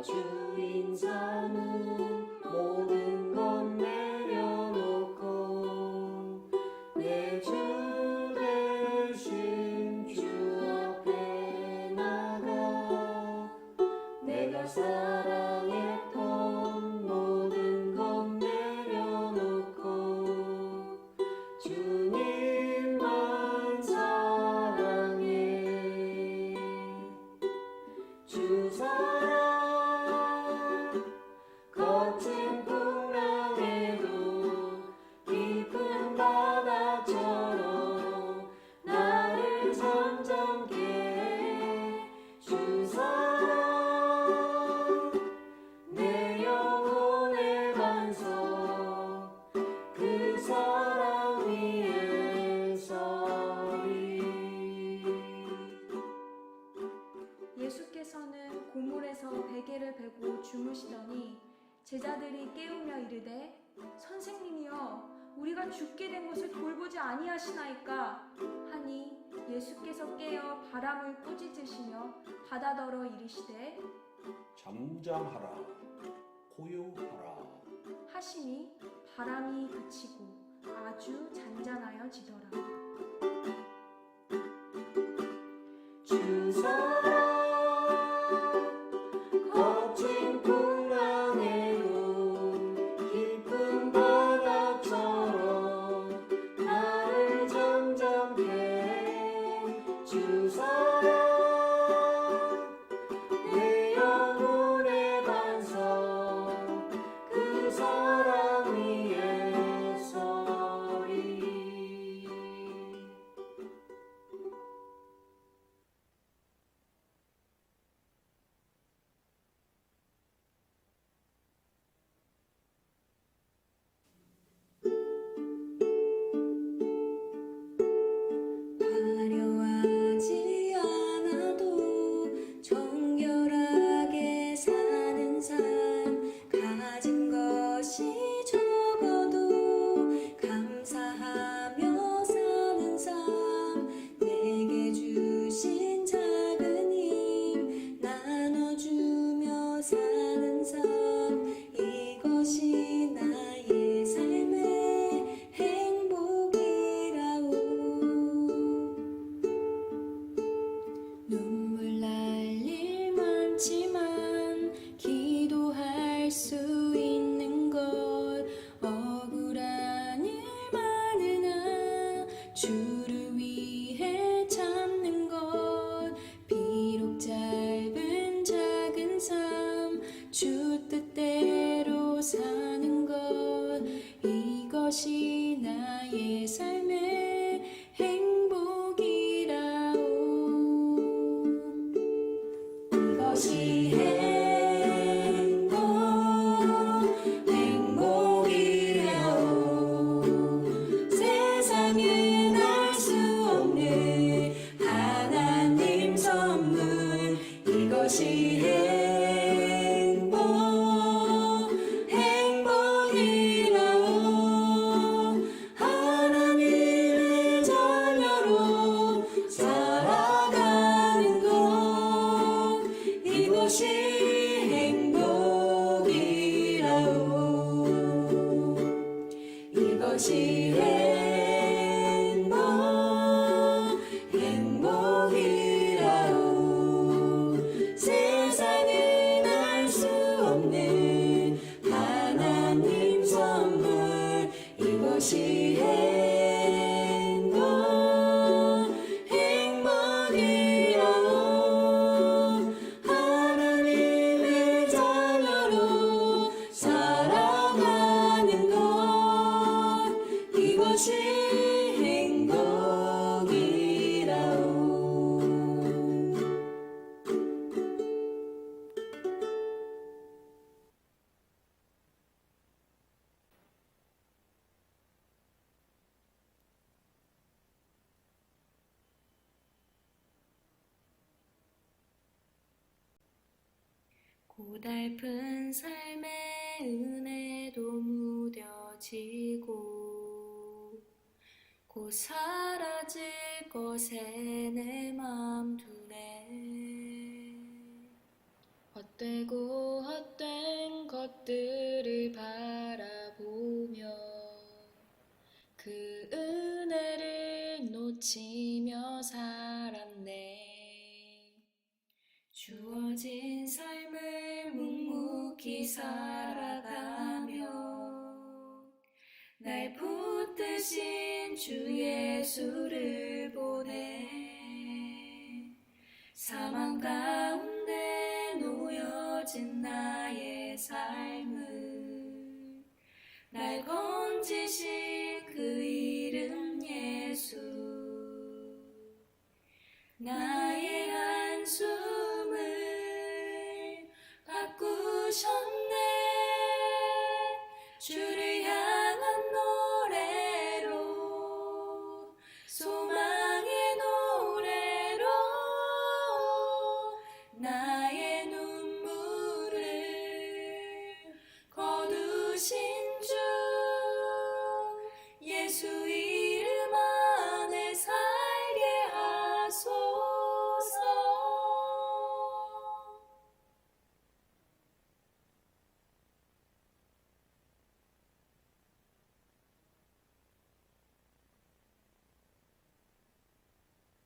내가 주인 삼은 모든 것 내려놓고 내 주 대신 주 앞에 나가 내가 사랑했던 모든 것 내려놓고 주님만 사랑해 제자들이 깨우며 이르되 선생님이여 우리가 죽게 된 것을 돌보지 아니하시나이까? 하니 예수께서 깨어 바람을 꾸짖으시며 바다더러 이르시되 잠잠하라 고요하라. 하시니 바람이 그치고 아주 잔잔하여지더라 Holy. 고달픈 삶의 은혜도 무뎌지고 곧 사라질 것에 내 맘 두네 헛되고 헛된 것들을 바라보며 그 은혜를 놓치며 살았네. 주어진 묵묵히 살아가며 날 붙드신 주 예수를 보내 사망 가운데 놓여진 나의 삶.